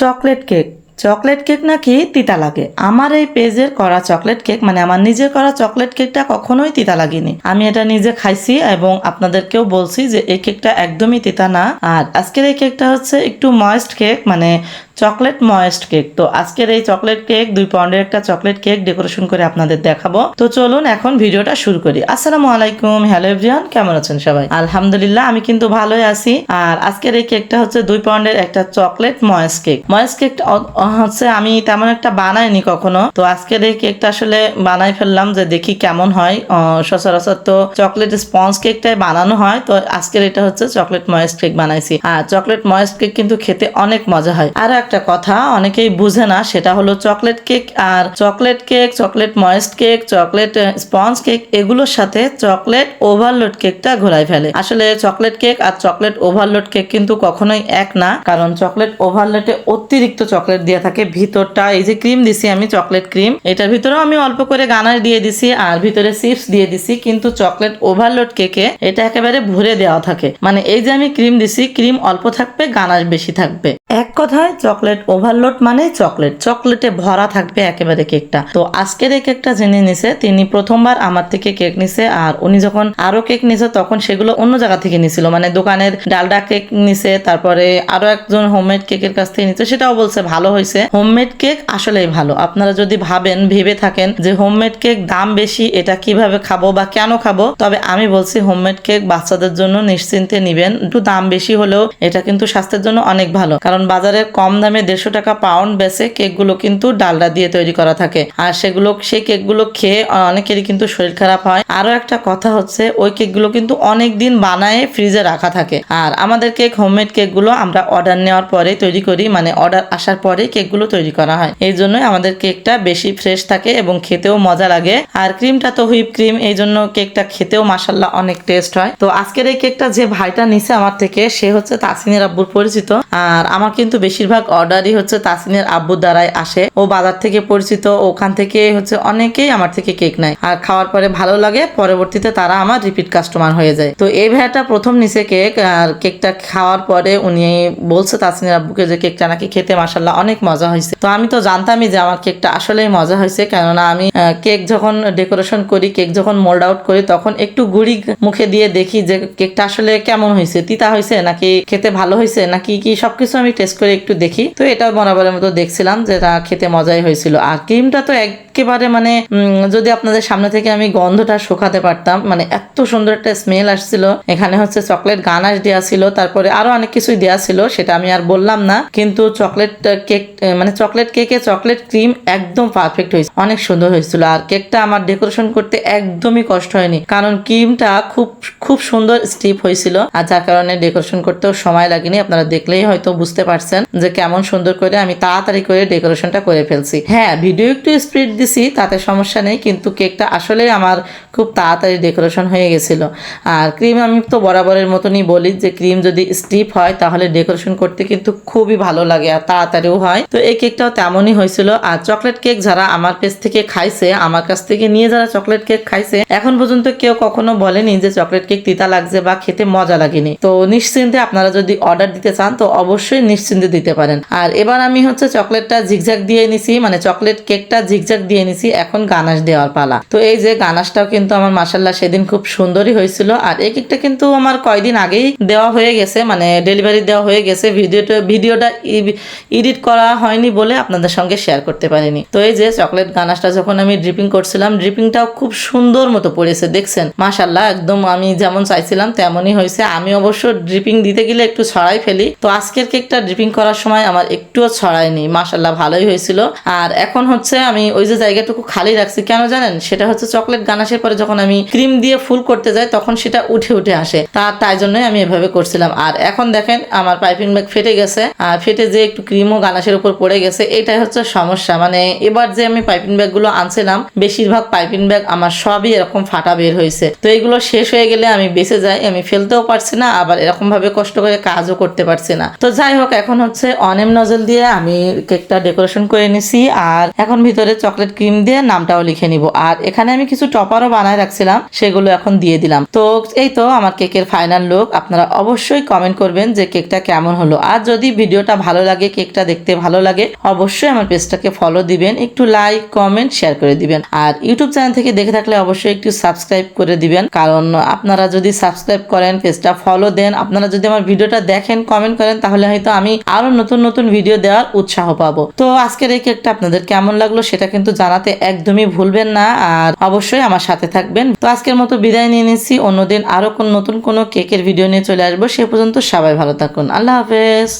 Chocolate cake. Chocolate cake নাকি তিতা লাগে। আমার এই পেজের করা চকলেট কেক মানে আমার নিজের করা চকলেট কেকটা কখনোই তিতা লাগেনি। আমি এটা নিজে খাইছি এবং আপনাদেরকেও বলছি যে এই কেকটা একদমই তিতা না। আর আজকের এই কেকটা হচ্ছে একটু ময়েস্ট কেক মানে চকলেট ময়েস্ট কেক। তো আজকের এই চকলেট কেক, দুই পাউন্ডের একটা চকলেট কেক ডেকোরেশন করে আপনাদের দেখাবো। তো চলুন এখন ভিডিওটা শুরু করি। আসসালামু আলাইকুম, হ্যালো এভরিওয়ান, কেমন আছেন সবাই? আলহামদুলিল্লাহ, আমি কিন্তু ভালোই আছি। আর আজকের এই কেকটা হচ্ছে দুই পাউন্ডের একটা চকলেট ময়েস কেক। ময়েস অ- হচ্ছে আমি তেমন একটা বানাইনি কখনো। তো আজকের এই কেকটা আসলে বানাই ফেললাম যে দেখি কেমন হয়। সচরাচর তো চকলেট স্পঞ্জ কেকটাই বানানো হয়। তো আজকের এটা হচ্ছে চকলেট ময়েস কেক বানাইছি। আর চকলেট ময়েস কেক কিন্তু খেতে অনেক মজা হয়। আর একটা কথা, অনেকেই বুঝে না, সেটা হলো চকলেট কেক আর chocolate cake chocolate moist cake chocolate sponge cake এগুলোর সাথে চকলেট ওভারলোড কেকটা ঘোরাই ফেলে। আসলে চকলেট কেক আর চকলেট ওভারলোড কেক কিন্তু কখনোই এক না, কারণ চকলেট ওভারলোডে অতিরিক্ত চকলেট দিয়ে থাকে ভিতরটা। এই যে ক্রিম দিছি আমি চকলেট ক্রিম এটার ভিতরেও আমি অল্প করে গানার দিয়ে দিছি আর ভিতরে চিপস দিয়ে দিছি, কিন্তু চকলেট ওভারলোড কেকে এটা একেবারে ভরে দেওয়া থাকে। মানে এই যে আমি ক্রিম দিছি ক্রিম অল্প থাকবে, গানার বেশি থাকবে। কথায় চকলেট ওভারলোড মানে চকলেট। চকলেটে ভরা থাকবে একেবারে কেকটা। তো আজকের এই কেকটা যিনি নিছে, তিনি প্রথমবার আমার থেকে কেক নিছে আর উনি যখন আরও কেক নিছে, তখন সেগুলো অন্য জায়গা থেকে নিছিল। মানে দোকানের ডালডা কেক নিছে, তারপরে আরও একজন হোমমেড কেকের কাছ থেকে নিছে। সেটাও বলছে, ভালো হয়েছে হোমমেড কেক আসলেই ভালো। আপনারা যদি ভাবেন, ভেবে থাকেন যে হোমমেড কেক দাম বেশি, এটা কীভাবে খাব বা কেন খাব, তবে আমি বলছি হোমমেড কেক বাচ্চাদের জন্য নিশ্চিন্তে নিবেন। একটু দাম বেশি হলেও এটা কিন্তু স্বাস্থ্যের জন্য অনেক ভালো। কারণ বাজারে কম দামে দেড়শো টাকা পাউন্ড বেচে কেকগুলো কিন্তু ডালডা দিয়ে তৈরি করা থাকে। আর সেগুলো, সেই কেকগুলো খেয়ে অনেকেরই কিন্তু শরীর খারাপ হয়। আরও একটা কথা হচ্ছে, ওই কেকগুলো কিন্তু অনেক দিন বানায় ফ্রিজে রাখা থাকে। আর আমাদের কেক হোমমেড কেকগুলো আমরা অর্ডার নেওয়ার পরে তৈরি করি মানে অর্ডার আসার পরে কেকগুলো তৈরি করা হয়। এই জন্যই আমাদের কেকটা বেশি ফ্রেশ থাকে এবং খেতেও মজা লাগে। আর ক্রিমটা তো হুইপ ক্রিম এই জন্য কেকটা খেতেও মাসাল্লাহ অনেক টেস্ট হয়। তো আজকের এই কেকটা যে ভাইটা নিছে আমার থেকে, সে হচ্ছে তাসিনের আব্বুর পরিচিত। আর আমার কিন্তু বেশিরভাগ অর্ডারই হচ্ছে তাসিনের আব্বু দ্বারাই আসে। ও বাজার থেকে পরিচিত, ওখান থেকে হচ্ছে অনেকেই আমার থেকে কেক নেয়। আর খাওয়ার পরে ভালো লাগে, পরবর্তীতে তারা আমার রিপিট কাস্টমার হয়ে যায়। তো এই ভাইয়াটা প্রথম নিচে কেক আর কেকটা খাওয়ার পরে উনি বলছে তাসিনের আব্বুকে যে কেকটা নাকি খেতে মাসাল্লাহ অনেক মজা হয়েছে। তো আমি তো জানতামই যে আমার কেকটা আসলেই মজা হয়েছে, কেননা আমি কেক যখন ডেকোরেশন করি কেক যখন মোল্ড আউট করি, তখন একটু গুড়ি মুখে দিয়ে দেখি যে কেকটা আসলে কেমন হয়েছে, তিতা হয়েছে, নাকি খেতে ভালো হয়েছে, নাকি কি সবকিছু আমি টেস্ট করে। একটু দেখি। তো এটাও বরাবরের মতো দেখছিলাম যে এটা খেতে মজাই হয়েছিল। আর ক্রিমটা তো একেবারে মানে যদি আপনাদের সামনে থেকে আমি গন্ধটা শুকাতে পারতাম মানে এত সুন্দর একটা স্মেল আসছিল। এখানে হচ্ছে চকলেট গানাশ দেওয়া ছিল, তারপরে আরও অনেক কিছুই দেওয়া ছিল, সেটা আমি আর বললাম না। কিন্তু চকলেট কেক মানে চকলেট কেকে চকলেট ক্রিম একদম পারফেক্ট হয়েছে, অনেক সুন্দর হয়েছিল। আর কেকটা আমার ডেকোরেশন করতে একদমই কষ্ট হয়নি, কারণ ক্রিমটা খুব খুব সুন্দর স্টিপ হয়েছিল। আর যার কারণে ডেকোরেশন করতেও সময় লাগেনি, আপনারা দেখলেই হয়তো বুঝতে পারছেন যে কেমন সুন্দর করে আমি তাড়াতাড়ি করে ডেকোরেশনটা করে ফেলছি। হ্যাঁ ভিডিও একটু স্পিড দিছি, তাতে সমস্যা নেই, কিন্তু কেকটা আসলে আমার খুব তাড়াতাড়ি ডেকোরেশন হয়ে গেছিল। আর ক্রিম আমি তো বরাবরের মতনই বলি যে, ক্রিম যদি স্টিপ হয়, তাহলে ডেকোরেশন করতে কিন্তু খুবই ভালো লাগে আর তাড়াতাড়িও হয়। তো এই কেকটাও তেমনই হয়েছিল। আর চকলেট কেক যারা আমার পেজ থেকে খাইছে, আমার কাছ থেকে নিয়ে যারা চকলেট কেক খাইছে, এখন পর্যন্ত কেউ কখনো বলেনি যে, চকলেট কেক তিতা লাগছে বা খেতে মজা লাগেনি। তো নিশ্চিন্তে আপনারা যদি অর্ডার দিতে চান, তো অবশ্যই নিশ্চিন্তে দিতে পারেন। আর এবার আমি হচ্ছে চকলেটটা ঝিকঝাক দিয়ে নিছি মানে চকলেট কেকটা ঝিকঝাক দিয়ে নিছি এখন গানাশ দেওয়ার পালা। তো এই যে গানাশটাও কিন্তু আমার মাসাল্লাহ সেদিন খুব সুন্দরই হয়েছিল। আর এই কেকটা কিন্তু আমার কয়দিন আগেই দেওয়া হয়ে গেছে মানে ডেলিভারি দেওয়া হয়ে গেছে। ভিডিওটা ভিডিওটা এডিট করা হয়নি বলে আপনাদের সঙ্গে শেয়ার করতে পারিনি। তো এই যে চকলেট গানাশটা যখন আমি ড্রিপিং করছিলাম ড্রিপিংটাও খুব সুন্দর মতো পড়েছে, দেখছেন? মাসাল্লাহ একদম আমি যেমন চাইছিলাম তেমনই হয়েছে। আমি অবশ্য ড্রিপিং দিতে গেলে একটু ছড়াই ফেলি। তো আজকের কেকটা ড্রিপিং করার সময় আমার একটুও ছড়ায়নি। মাসাল্লাহ ভালোই হয়েছিল। আর এখন হচ্ছে আমি ওই যে জায়গাটুকু খালি রাখছি। কেন জানেন? সেটা হচ্ছে চকলেট গানাশের পরে যখন আমি ক্রিম দিয়ে ফুল করতে যাই, তখন সেটা উঠে উঠে আসে। তা, তাই জন্যই আমি এভাবে করছিলাম। আর এখন দেখেন, আমার পাইপিং ব্যাগ ফেটে গেছে। আর ফেটে যে একটু ক্রিমও গানাশের উপর পড়ে গেছে, এটাই হচ্ছে সমস্যা। মানে এবার যে আমি পাইপিং ব্যাগগুলো আনছিলাম, বেশিরভাগ পাইপিং ব্যাগ আমার সবই এরকম ফাটা বের হয়েছে। তো এগুলো শেষ হয়ে গেলে আমি বেঁচে যাই, আমি ফেলতেও পারছি না, আবার এরকম ভাবে কষ্ট করে কাজও করতে পারছি না। তো যাই হোক, এখন হচ্ছে অনেম নজল দিয়ে আমি কেকটা ডেকোরেশন করে নিছি। আর এখন ভিতরে চকলেট চকলেট ক্রিম দিয়ে নামটাও লিখে নিব। আর এখানে আমি কিছু টপারও বানায় রাখছিলাম, সেগুলো এখন দিয়ে দিলাম। তো এই তো আমার কেকের ফাইনাল লুক আপনারা অবশ্যই কমেন্ট করবেন যে কেকটা কেমন হলো। আর যদি ভিডিওটা ভালো লাগে কেকটা দেখতে ভালো লাগে, অবশ্যই আমার পেজটাকে ফলো দিবেন। একটু লাইক কমেন্ট শেয়ার করে দিবেন। আর ইউটিউব চ্যানেল থেকে দেখে থাকলে অবশ্যই একটু সাবস্ক্রাইব করে দিবেন। কারণ আপনারা যদি সাবস্ক্রাইব করেন পেজটা ফলো দেন, আপনারা যদি আমার ভিডিওটা দেখেন কমেন্ট করেন, তাহলে হয়তো আমি আরও নতুন নতুন ভিডিও দেওয়ার উৎসাহ পাবো। তো আজকের এই কেকটা আপনাদের কেমন লাগল, সেটা কিন্তু জানাতে একদমই ভুলবেন না, আর অবশ্যই আমার সাথে থাকবেন। তো আজকের মতো বিদায় নিয়ে নিচ্ছি, অন্যদিন আরও কোন নতুন কোনো কেকের ভিডিও নিয়ে চলে আসব। সে পর্যন্ত সবাই ভালো থাকুন। আল্লাহ হাফেজ।